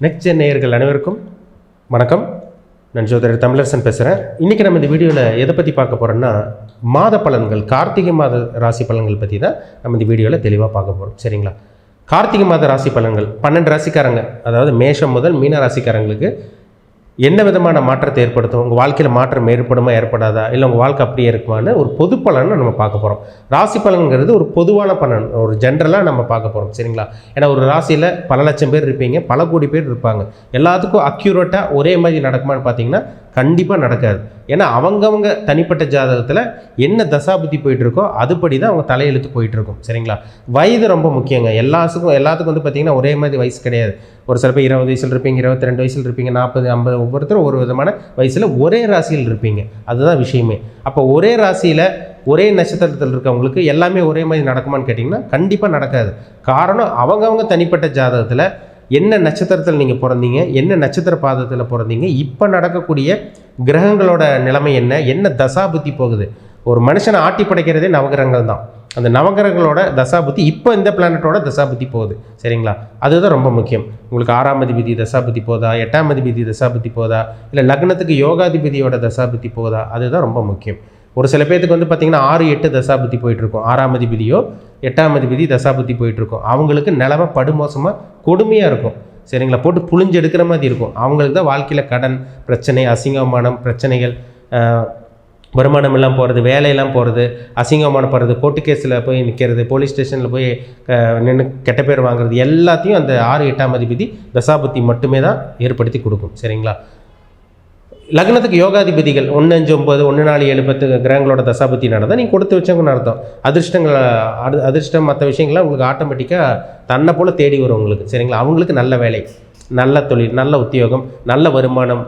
Next gen நேயர்கள் அனைவருக்கும் வணக்கம். நான் ஜோதிடர் தமிழரசன் பேசுகிறேன் இன்றைக்கி நம்ம இந்த வீடியோவில் எதை பற்றி பார்க்க போகிறோம்னா மாத பலன்கள் கார்த்திகை மாத ராசி பலன்கள் பற்றி தான் நம்ம இந்த வீடியோவில் தெளிவாக பார்க்க போகிறோம் சரிங்களா? கார்த்திகை மாத ராசி பலன்கள் பன்னெண்டு ராசிக்காரங்க அதாவது மேஷம் முதல் மீன ராசிக்காரங்களுக்கு என்ன விதமான மாற்றத்தை ஏற்படுத்தும்? உங்கள் வாழ்க்கையில் மாற்றம் ஏற்படுமா ஏற்படாதா? இல்லை உங்கள் வாழ்க்கை அப்படியே இருக்குமான்னு ஒரு பொது பலனை நம்ம பார்க்க போகிறோம் ராசி பலன்கிறது ஒரு பொதுவான பலன் ஒரு ஜென்ரலாக நம்ம பார்க்க போகிறோம் சரிங்களா? ஏன்னா ஒரு ராசியில் பல லட்சம் பேர் இருப்பீங்க பல கோடி பேர் இருப்பாங்க. எல்லாத்துக்கும் அக்யூரேட்டாக ஒரே மாதிரி நடக்குமான்னு பார்த்தீங்கன்னா கண்டிப்பாக நடக்காது. ஏன்னா அவங்கவங்க தனிப்பட்ட ஜாதகத்தில் என்ன தசாபுத்தி போயிட்டுருக்கோ அதுபடி தான் அவங்க தலையெழுத்து போயிட்டுருக்கும். சரிங்களா? வயது ரொம்ப முக்கியங்க. எல்லாத்துக்கும் எல்லாத்துக்கும் வந்து பார்த்திங்கன்னா ஒரே மாதிரி வயசு கிடையாது. ஒரு சில பேர் இருபது வயசில் இருப்பீங்க இருபத்தி ரெண்டு வயசில் இருப்பீங்க நாற்பது ஐம்பது ஒவ்வொருத்தரும் ஒரு விதமான வயசில் ஒரே ராசியில் இருப்பீங்க. அதுதான் விஷயமே. அப்போ ஒரே ராசியில் ஒரே நட்சத்திரத்தில் இருக்கவங்களுக்கு எல்லாமே ஒரே மாதிரி நடக்குமான்னு கேட்டிங்கன்னா கண்டிப்பாக நடக்காது. காரணம் அவங்கவுங்க தனிப்பட்ட ஜாதகத்தில் என்ன நட்சத்திரத்தில் நீங்கள் பிறந்தீங்க என்ன நட்சத்திர பாதத்தில் பிறந்தீங்க இப்போ நடக்கக்கூடிய கிரகங்களோட நிலைமை என்ன என்ன தசாபுத்தி போகுது? ஒரு மனுஷனை ஆட்டி படைக்கிறதே நவகிரகங்கள் தான். அந்த நவகிரகங்களோட தசாபுத்தி இப்போ இந்த பிளானட்டோட தசாபுத்தி போகுது. சரிங்களா? அதுதான் ரொம்ப முக்கியம். உங்களுக்கு ஆறாம் அதிபதி தசாபுத்தி போதா எட்டாம் அதிபதி தசாபுத்தி போதா இல்லை லக்னத்துக்கு யோகாதிபதியோட தசாபுத்தி போதா அதுதான் ரொம்ப முக்கியம். ஒரு சில பேர்த்துக்கு வந்து பார்த்திங்கன்னா ஆறு எட்டு தசாபுத்தி போயிட்டுருக்கும் ஆறாம் அதிபதியோ எட்டாம் அதிபதி தசாபதி போயிட்டுருக்கும். அவங்களுக்கு நிலமை படுமோசமாக கொடுமையாக இருக்கும். சரிங்களா? போட்டு புளிஞ்சு எடுக்கிற மாதிரி இருக்கும். அவங்களுக்கு தான் வாழ்க்கையில் கடன் பிரச்சனை அசிங்கமானம் பிரச்சனைகள் வருமானம் எல்லாம் போகிறது வேலையெல்லாம் போகிறது அசிங்கமானப்படுறது கோர்ட்டு கேஸில் போய் நிற்கிறது போலீஸ் ஸ்டேஷனில் போய் நின்று கெட்ட பேர் வாங்குறது எல்லாத்தையும் அந்த ஆறு எட்டாம் அதிபதி தசாபுத்தி மட்டுமே தான் ஏற்படுத்தி கொடுக்கும். சரிங்களா? லக்னத்துக்கு யோகாதிபதிகள் ஒன்று அஞ்சு ஒம்பது ஒன்று நாலு ஏழு பத்து கிரகங்களோட தசாபத்தி நடந்தால் நீங்கள் கொடுத்து வச்சவங்கன்னு அர்த்தம். அதிர்ஷ்டங்கள் அடு அதிர்ஷ்டம் மற்ற விஷயங்கள்லாம் உங்களுக்கு ஆட்டோமேட்டிக்காக தன்னை போல் தேடி வரும் உங்களுக்கு சரிங்களா? அவங்களுக்கு நல்ல வேலை நல்ல தொழில் நல்ல உத்தியோகம் நல்ல வருமானம்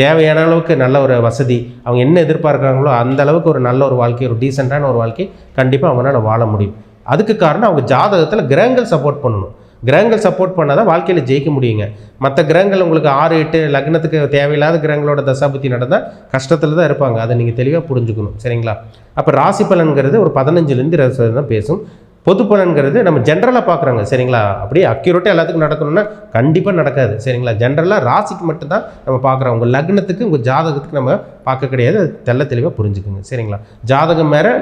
தேவையான அளவுக்கு நல்ல ஒரு வசதி அவங்க என்ன எதிர்பார்க்குறாங்களோ அந்த அளவுக்கு ஒரு நல்ல ஒரு வாழ்க்கை ஒரு டீசெண்டான ஒரு வாழ்க்கை கண்டிப்பாக அவங்களால வாழ முடியும். அதுக்கு காரணம் அவங்க ஜாதகத்தில் கிரகங்கள் சப்போர்ட் பண்ணணும். கிரகங்கள் சப்போர்ட் பண்ணால் தான் வாழ்க்கையில் ஜெயிக்க முடியுங்க. மற்ற கிரகங்கள் உங்களுக்கு ஆறு எட்டு லக்னத்துக்கு தேவையில்லாத கிரகங்களோட தசாபுத்தி நடந்தால் கஷ்டத்தில் தான் இருப்பாங்க. அதை நீங்கள் தெளிவாக புரிஞ்சுக்கணும். சரிங்களா? அப்போ ராசி பலன்கிறது ஒரு பதினஞ்சுலேருந்து இருபது தான் பேசும். பொது பலன்கிறது நம்ம ஜென்ரலாக பார்க்குறாங்க. சரிங்களா? அப்படியே அக்யூரேட்டாக எல்லாத்துக்கும் நடக்கணும்னா கண்டிப்பாக நடக்காது. சரிங்களா? ஜென்ரலாக ராசிக்கு மட்டும்தான் நம்ம பார்க்குறோம். உங்கள் லக்னத்துக்கு உங்கள் ஜாதகத்துக்கு நம்ம பார்க்க கிடையாது. அது தெள்ள தெளிவாக புரிஞ்சுக்குங்க. சரிங்களா? ஜாதகம் மேலே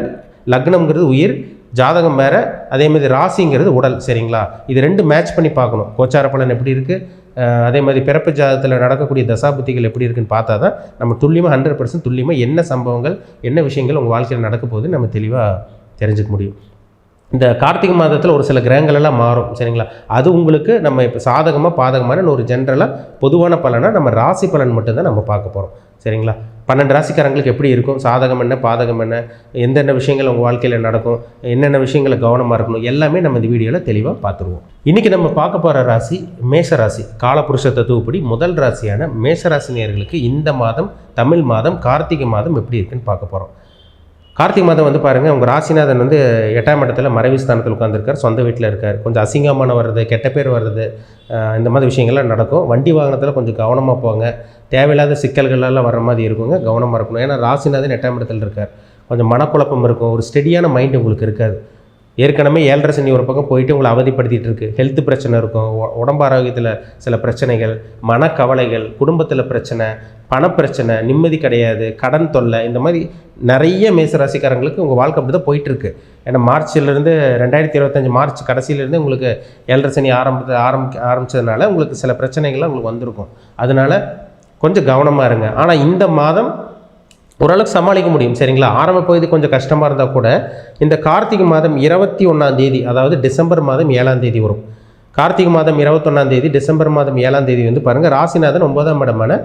லக்னம்ங்கிறது உயிர் ஜாதகம் வேறு அதே மாதிரி ராசிங்கிறது உடல் சரிங்களா? இது ரெண்டு மேட்ச் பண்ணி பார்க்கணும். கோச்சார பலன் எப்படி இருக்குது அதே மாதிரி பிறப்பு ஜாதகத்தில் நடக்கக்கூடிய தசாபுத்திகள் எப்படி இருக்குன்னு பார்த்தா தான் நம்ம துல்லியமாக ஹண்ட்ரட் பர்சன்ட் துல்லியமாக என்ன சம்பவங்கள் என்ன விஷயங்கள் உங்கள் வாழ்க்கையில் நடக்க போகுதுன்னு நம்ம தெளிவாக தெரிஞ்சுக்க முடியும். இந்த கார்த்திகை மாதத்தில் ஒரு சில கிரகங்கள் எல்லாம் மாறும் சரிங்களா? அது உங்களுக்கு நம்ம இப்போ சாதகமாக பாதகமான ஒரு ஜென்ரலாக பொதுவான பலனாக நம்ம ராசி பலன் மட்டும்தான் நம்ம பார்க்க போகிறோம் சரிங்களா? பன்னெண்டு ராசிக்காரங்களுக்கு எப்படி இருக்கும்? சாதகம் என்ன பாதகம் என்ன? எந்தெந்த விஷயங்கள் உங்கள் வாழ்க்கையில் நடக்கும்? என்னென்ன விஷயங்களை கவனமாக இருக்கணும்? எல்லாமே நம்ம இந்த வீடியோவில் தெளிவாக பார்த்துருவோம் இன்றைக்கி நம்ம பார்க்க போகிற ராசி மேஷ ராசி. காலபுருஷ தத்துவப்படி முதல் ராசியான மேஷ ராசினியர்களுக்கு இந்த மாதம் தமிழ் மாதம் கார்த்திகை மாதம் எப்படி இருக்குன்னு பார்க்க போகிறோம் கார்த்திகை மாதம் வந்து பாருங்கள் உங்கள் ராசிநாதன் வந்து எட்டாம் இடத்துல மறைவு ஸ்தானத்தில் உட்காந்துருக்கார் சொந்த வீட்டில் இருக்கார். கொஞ்சம் அசிங்கமான வர்றது கெட்ட பேர் வர்றது இந்த மாதிரி விஷயங்கள்லாம் நடக்கும். வண்டி வாகனத்தில் கொஞ்சம் கவனமாக போங்க. தேவையில்லாத சிக்கல்கள் வர வர்ற மாதிரி இருக்குங்க கவனமாக இருக்கணும். ஏன்னா ராசிநாதன் எட்டாம் இடத்துல இருக்கார். கொஞ்சம் மனக்குழப்பம் இருக்கும். ஒரு ஸ்டெடியான மைண்ட் உங்களுக்கு இருக்காது. ஏற்கனவே ஏழரை சனி ஒரு பக்கம் போயிட்டு உங்களை அவதிப்படுத்திட்டு இருக்கு ஹெல்த் பிரச்சனை இருக்கும். உடம்பு ஆரோக்கியத்தில் சில பிரச்சனைகள் மனக்கவலைகள் குடும்பத்தில் பிரச்சனை பணப்பிரச்சனை நிம்மதி கிடையாது கடன் தொல்லை இந்த மாதிரி நிறைய மேசராசிக்காரங்களுக்கு உங்கள் வாழ்க்கை அப்படி தான் போயிட்டுருக்கு. ஏன்னா மார்ச்லேருந்து ரெண்டாயிரத்தி இருபத்தஞ்சி மார்ச் கடைசியிலேருந்து உங்களுக்கு ஏழரை சனி ஆரம்பத்தை ஆரம்பிக்க ஆரம்பித்ததுனால உங்களுக்கு சில பிரச்சனைகள்லாம் உங்களுக்கு வந்திருக்கும். அதனால கொஞ்சம் கவனமாக இருங்க. ஆனால் இந்த மாதம் ஓரளவுக்கு சமாளிக்க முடியும் சரிங்களா? ஆரம்ப பகுதி கொஞ்சம் கஷ்டமாக இருந்தால் கூட இந்த கார்த்திகை மாதம் இருபத்தி ஒன்றாந்தேதி அதாவது டிசம்பர் மாதம் ஏழாம் தேதி வரும். கார்த்திகை மாதம் இருபத்தொன்னாம் தேதி டிசம்பர் மாதம் ஏழாம் தேதி வந்து பாருங்கள் ராசிநாதன் ஒன்பதாம் இடமான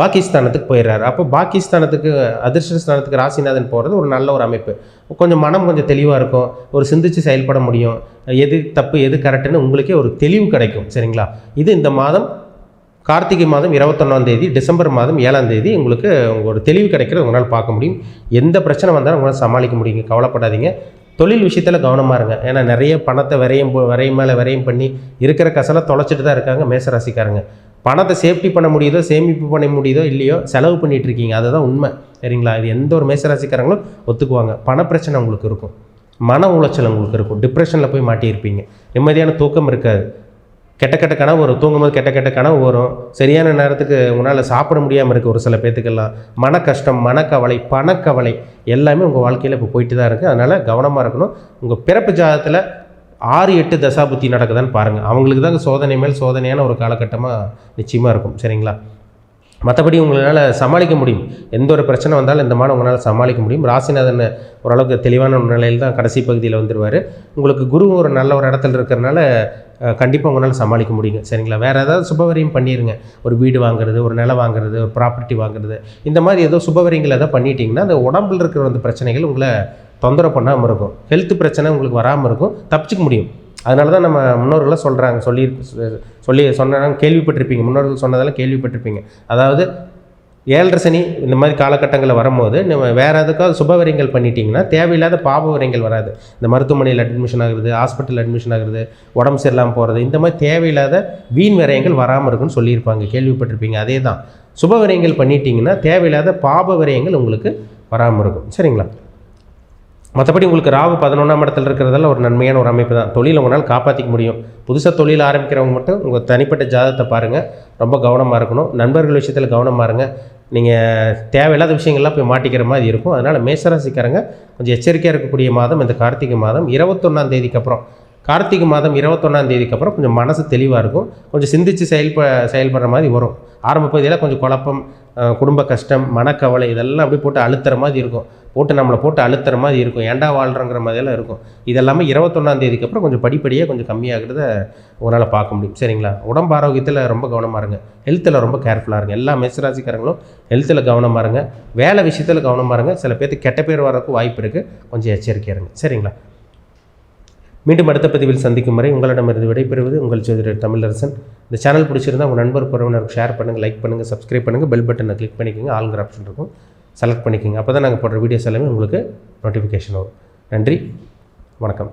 பாகிஸ்தானத்துக்கு போயிடுறாரு. அப்போ பாகிஸ்தானத்துக்கு அதிர்ஷ்டஸ்தானத்துக்கு ராசிநாதன் போகிறது ஒரு நல்ல ஒரு அமைப்பு. கொஞ்சம் மனம் கொஞ்சம் தெளிவாக இருக்கும் ஒரு சிந்திச்சு செயல்பட முடியும் எது தப்பு எது கரெக்டுன்னு உங்களுக்கே ஒரு தெளிவு கிடைக்கும் சரிங்களா? இது இந்த மாதம் கார்த்திகை மாதம் இருபத்தொன்னாம் தேதி டிசம்பர் மாதம் ஏழாம் தேதி உங்களுக்கு ஒரு தெளிவு கிடைக்கிறது உங்களால் பார்க்க முடியும். எந்த பிரச்சனை வந்தாலும் உங்களால் சமாளிக்க முடியுங்க கவலைப்படாதீங்க. தொழில் விஷயத்தில் கவனமாக இருங்க. ஏன்னா நிறைய பணத்தை விரையும் போ- விரையும் மேலே விரையும் பண்ணி இருக்கிற கசலை தொலைச்சிட்டு தான் இருக்காங்க மேசராசிக்காரங்க. பணத்தை சேஃப்டி பண்ண முடியுதோ சேமிப்பு பண்ண முடியுதோ இல்லையோ செலவு பண்ணிட்டு இருக்கீங்க. அதுதான் உண்மை. சரிங்களா? இது எந்த ஒரு மேசராசிக்காரங்களும் ஒத்துக்குவாங்க. பண பிரச்சனை உங்களுக்கு இருக்கும். மன உளைச்சல் உங்களுக்கு இருக்கும். டிப்ரெஷனில் போய் மாட்டியிருப்பீங்க. நிம்மதியான தூக்கம் இருக்காது. கெட்ட கெட்ட கனவு வரும். தூங்கும்போது கெட்ட கெட்ட கனவு வரும். சரியான நேரத்துக்கு உன்னால் சாப்பிட முடியாமல் இருக்குது ஒரு சில பேத்துக்கெல்லாம். மன கஷ்டம் மனக்கவலை பணக்கவலை எல்லாமே உங்கள் வாழ்க்கையில் இப்போ போயிட்டு தான் இருக்குது அதனால் கவனமாக இருக்கணும். உங்கள் பிறப்பு ஜாதத்தில் ஆறு எட்டு தசாபுத்தி நடக்குதான்னு பாருங்கள் அவங்களுக்கு தான் சோதனை மேல் சோதனையான ஒரு காலகட்டமாக நிச்சயமாக இருக்கும். சரிங்களா? மற்றபடி உங்களால் சமாளிக்க முடியும். எந்த ஒரு பிரச்சனை வந்தாலும் இந்த மாதம் உங்களால் சமாளிக்க முடியும். ராசிநாதன் ஓரளவுக்கு தெளிவான நிலையில் தான் கடைசி பகுதியில் வந்துடுவார் உங்களுக்கு குரு ஒரு நல்ல ஒரு இடத்துல இருக்கிறனால கண்டிப்பாக உங்களால் சமாளிக்க முடியுங்க. சரிங்களா? வேறு ஏதாவது சுபவரியம் பண்ணிடுங்க ஒரு வீடு வாங்குறது ஒரு நிலம் வாங்குறது ஒரு ப்ராப்பர்ட்டி வாங்குறது. இந்த மாதிரி ஏதோ சுபவரியங்கள் எதாவது பண்ணிட்டீங்கன்னா அந்த உடம்புல இருக்கிற அந்த பிரச்சனைகள் உங்களை தொந்தரவு பண்ணாமல் இருக்கும். ஹெல்த் பிரச்சனை உங்களுக்கு வராமல் இருக்கும். தப்பிச்சுக்க முடியும். அதனால தான் நம்ம முன்னோர்கள்லாம் சொல்கிறாங்க சொல்லி சொல்லி சொன்னாங்க கேள்விப்பட்டிருப்பீங்க. முன்னோர்கள் சொன்னதெல்லாம் கேள்விப்பட்டிருப்பீங்க. அதாவது ஏழரை சனி இந்த மாதிரி காலகட்டங்களில் வரும்போது நம்ம வேறு எதுக்காவது சுபவரியங்கள் பண்ணிட்டீங்கன்னா தேவையில்லாத பாப வரியங்கள் வராது. இந்த மருத்துவமனையில் அட்மிஷன் ஆகுறது ஹாஸ்பிட்டல் அட்மிஷன் ஆகுறது உடம்பு சரியில்லாமல் போகிறது இந்த மாதிரி தேவையில்லாத வீண் விரயங்கள் வராமல் இருக்குன்னு சொல்லியிருப்பாங்க. கேள்விப்பட்டிருப்பீங்க. அதே தான் சுபவரியங்கள் பண்ணிட்டீங்கன்னா தேவையில்லாத பாப விரயங்கள் உங்களுக்கு வராமல் இருக்கும். சரிங்களா? மற்றபடி உங்களுக்கு ராகு பதினொன்றாம் இடத்துல இருக்கிறதெல்லாம் ஒரு நன்மையான ஒரு அமைப்பு தான். தொழில் உங்களால் காப்பாற்றிக்க முடியும். புதுசாக தொழில் ஆரம்பிக்கிறவங்க மட்டும் உங்கள் தனிப்பட்ட ஜாதகத்தை பாருங்கள் ரொம்ப கவனமாக இருக்கணும். நண்பர்கள் விஷயத்தில் கவனமாக இருங்க. நீங்கள் தேவையில்லாத விஷயங்கள்லாம் போய் மாட்டிக்கிற மாதிரி இருக்கும். அதனால் மேசராசிக்காரங்க கொஞ்சம் எச்சரிக்கையாக இருக்கக்கூடிய மாதம் இந்த கார்த்திகை மாதம். இருபத்தொன்னாம் தேதிக்கு அப்புறம். கார்த்திகை மாதம் இருபத்தொன்னாம் தேதிக்கு அப்புறம் கொஞ்சம் மனசு தெளிவாக இருக்கும். கொஞ்சம் சிந்தித்து செயல்ப செயல்படுற மாதிரி வரும். ஆரம்ப பகுதியில் கொஞ்சம் குழப்பம் குடும்ப கஷ்டம் மனக்கவலை இதெல்லாம் அப்படியே போட்டு அழுத்துற மாதிரி இருக்கும். போட்டு நம்மளை போட்டு அழுத்துற மாதிரி இருக்கும். ஏன்டா வாழ்கிறங்கிற மாதிரியெல்லாம் இருக்கும். இதெல்லாமே இருபத்தொன்னாம் தேதிக்கு அப்புறம் கொஞ்சம் படிப்படியாக கொஞ்சம் கம்மியாகிறத உங்களால் பார்க்க முடியும். சரிங்களா? உடம்பு ஆரோக்கியத்தில் ரொம்ப கவனமாக இருங்க. ஹெல்த்தில் ரொம்ப கேர்ஃபுல்லாக இருங்க. எல்லா மெசராசிக்காரங்களும் ஹெல்த்தில் கவனமாக இருங்க. வேலை விஷயத்தில் கவனமாக இருங்க. சில பேர்த்துக்கு கெட்ட பேர் வரக்கும் வாய்ப்பு இருக்குது கொஞ்சம் எச்சரிக்கையாக இருங்க. சரிங்களா? மீண்டும் அடுத்த பதிவில் சந்திக்கும் வரை உங்களிடமிருந்து விடைபெறுவது உங்கள் ஜோதிடர் தமிழரசன். இந்த சேனல் பிடிச்சிருந்தா உங்கள் நண்பர் உறவினருக்கு ஷேர் பண்ணுங்கள் லைக் பண்ணுங்கள் சப்ஸ்கிரைப் பண்ணுங்கள் பெல் பட்டனை கிளிக் பண்ணிக்கோங்க. ஆளுங்கிற ஆப்ஷன் இருக்கும். செலக்ட் பண்ணிக்கோங்க. அப்போ தான் நாங்கள் போடுற வீடியோஸ் எல்லாமே உங்களுக்கு நோட்டிஃபிகேஷன் வரும். நன்றி. வணக்கம்.